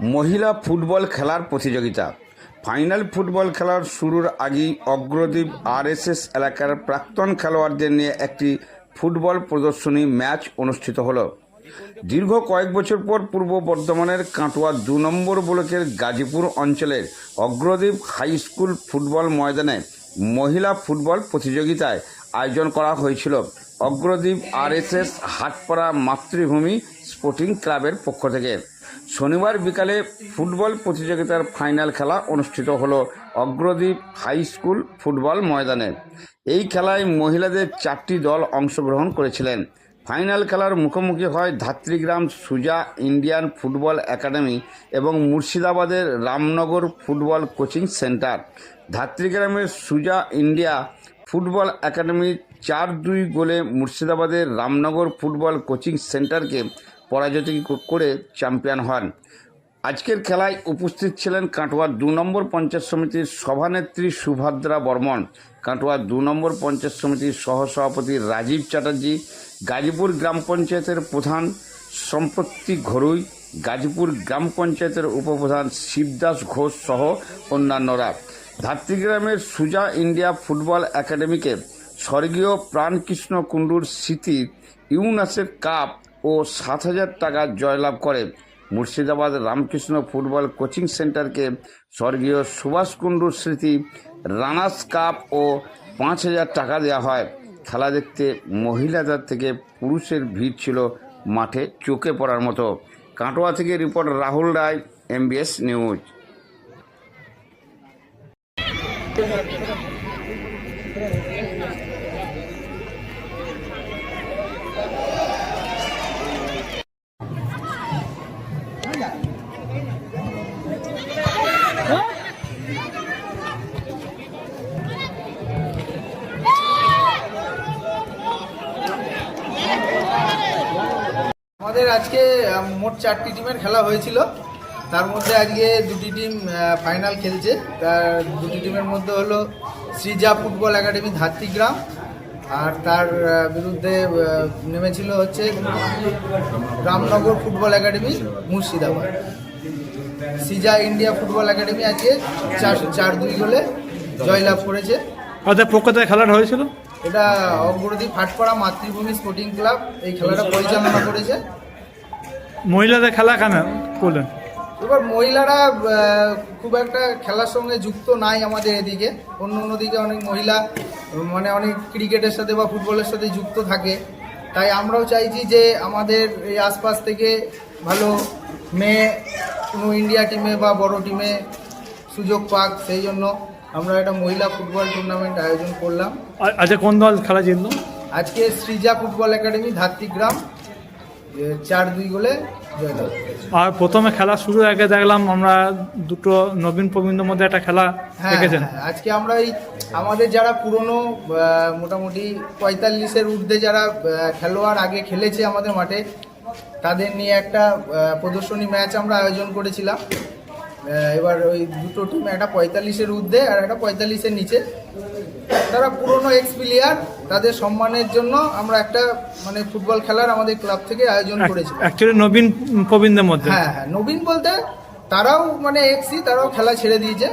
মহিলা ফুটবল খেলার প্রতিযোগিতা। ফাইনাল ফুটবল খেলার শুরুর আগেই অগ্রদ্বীপ আরএসএস এলাকার প্রাক্তন খেলোয়াড়দের নিয়ে একটি ফুটবল প্রদর্শনী ম্যাচ অনুষ্ঠিত হলো। দীর্ঘ কয়েক বছর পর পূর্ব বর্ধমানের কাটোয়া দু নম্বর ব্লকের গাজীপুর অঞ্চলের অগ্রদ্বীপ হাই স্কুল ফুটবল ময়দানে মহিলা ফুটবল প্রতিযোগিতায় আয়োজন করা হয়েছিল। অগ্রদ্বীপ আরএসএস হাটপাড়া মাতৃভূমি স্পোর্টিং ক্লাবের পক্ষ থেকে। শনিবার বিকালে ফুটবল প্রতিযোগিতার ফাইনাল খেলা অনুষ্ঠিত হলো অগ্রদ্বীপ হাই স্কুল ফুটবল ময়দানে। এই খেলায় মহিলাদের চারটি দল অংশগ্রহণ করেছিলেন। ফাইনাল খেলার মুখোমুখি হয় Dhatrigram Suja Indian football academy এবং মুর্শিদাবাদের রামনগর ফুটবল কোচিং সেন্টার। ধাত্রীগ্রামের সুজা ইন্ডিয়া ফুটবল একাডেমি চার দুই গোলে মুর্শিদাবাদের রামনগর ফুটবল কোচিং সেন্টারকে পরাজিত করে চ্যাম্পিয়ন হন। আজকের খেলায় উপস্থিত ছিলেন কাটোয়ার দু নম্বর পঞ্চায়েত সমিতির সভানেত্রী সুভদ্রা বর্মন, কাটোয়ার দু নম্বর পঞ্চায়েত সমিতির সহসভাপতি রাজীব চ্যাটার্জি, গাজীপুর গ্রাম পঞ্চায়েতের প্রধান সম্পত্তি ঘরুই, গাজীপুর গ্রাম পঞ্চায়েতের উপপ্রধান শিবদাস ঘোষ সহ অন্যান্যরা। ধাত্রীগ্রামের সুজা ইন্ডিয়া ফুটবল একাডেমিকে স্বর্গীয় প্রাণকৃষ্ণ কুণ্ডুর স্মৃতি ইউনাসের কাপ ও সাত হাজার টাকা জয়লাভ করে। মুর্শিদাবাদ রামকৃষ্ণ ফুটবল কোচিং সেন্টারকে স্বর্গীয় সুভাষ কুণ্ডুর স্মৃতি রানার্স কাপ ও পাঁচ হাজার টাকা দেওয়া হয়। খেলা দেখতে মহিলাদের থেকে পুরুষের ভিড় ছিল মাঠে চোখে পড়ার মতো। কাটোয়া থেকে report Rahul Roy MBS news আমাদের আজকে মোট চারটি টিমের খেলা হয়েছিল। তার মধ্যে আজকে দুটি টিম ফাইনাল খেলছে। তার দুটি টিমের মধ্যে হলো শ্রীজা ফুটবল একাডেমি ধাত্রীগ্রাম আর তার বিরুদ্ধে নেমেছিল হচ্ছে রামনগর ফুটবল একাডেমি মুর্শিদাবাদ। সিজা ইন্ডিয়া ফুটবল একাডেমি আজকে চার চার দুই গোলে জয়লাভ করেছে। পক্ষ থেকে খেলাটা হয়েছিল? এটা অগ্রদীপ হাটপাড়া মাতৃভূমি স্পোর্টিং ক্লাব এই খেলাটা পরিচালনা করেছে। মহিলাদের খেলা কেন করলেন? এবার মহিলারা খুব একটা খেলার সঙ্গে যুক্ত নাই আমাদের এদিকে। অন্য অন্য দিকে অনেক মহিলা মানে অনেক ক্রিকেটের সাথে বা ফুটবলের সাথে যুক্ত থাকে। তাই আমরাও চাইছি যে আমাদের এই আশপাশ থেকে ভালো মেয়ে কোনো ইন্ডিয়া টিমে বা বড় টিমে সুযোগ পাক সেই জন্য আমরা একটা মহিলা ফুটবল টুর্নামেন্ট আয়োজন করলাম। আ- আজকে কোন দল খেলা জিতলো? আজকে সৃজা ফুটবল একাডেমি ধাত্রীগ্রাম চার দুই গোলে জয়লাভ আর প্রথমে খেলা শুরু আগে দেখলাম আমরা দুটো নবীন প্রবীণদের মধ্যে একটা খেলা হ্যাঁ দেখেছেন। হ্যাঁ, আজকে আমরা এই আমাদের যারা পুরনো মোটামুটি পঁয়তাল্লিশের ঊর্ধ্বে যারা খেলোয়াড় আগে খেলেছে আমাদের মাঠে তাদের নিয়ে একটা প্রদর্শনী ম্যাচ আমরা আয়োজন করেছিলাম। এবার ওই দুটো টিম একটা পঁয়তাল্লিশের ঊর্ধ্বে আর একটা পঁয়তাল্লিশের নিচে। তারা পুরনো এক্স প্লেয়ার তাদের সম্মানের জন্য আমরা একটা মানে ফুটবল খেলার আমাদের ক্লাব থেকে আয়োজন করেছি। অ্যাকচুয়ালি নবীন প্রবীণদের মধ্যে। হ্যাঁ হ্যাঁ নবীন বলতে তারাও মানে এক্সি তারাও খেলা ছেড়ে দিয়েছে।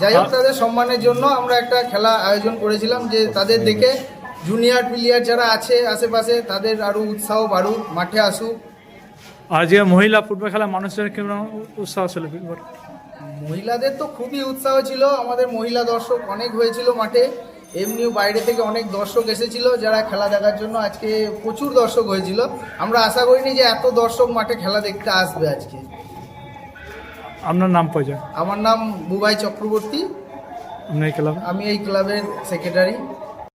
যাই হোক তাদের সম্মানের জন্য আমরা একটা খেলা আয়োজন করেছিলাম যে তাদের দেখে জুনিয়র প্লেয়ার যারা আছে আশেপাশে তাদের আরও উৎসাহ বাড়ুক মাঠে আসুক। যে মহিলা ফুটবল খেলা মানুষের কেমন উৎসাহ ছিল? মহিলাদের তো খুবই উৎসাহ ছিল। আমাদের মহিলা দর্শক অনেক হয়েছিল মাঠে। এমনিও বাইরে থেকে অনেক দর্শক এসেছিল যারা খেলা দেখার জন্য। আজকে প্রচুর দর্শক হয়েছিল। আমরা আশা করিনি যে এত দর্শক মাঠে খেলা দেখতে আসবে আজকে। আপনার নাম পরিচয়? আমার নাম বুবাই চক্রবর্তী। এই ক্লাব? আমি এই ক্লাবের সেক্রেটারি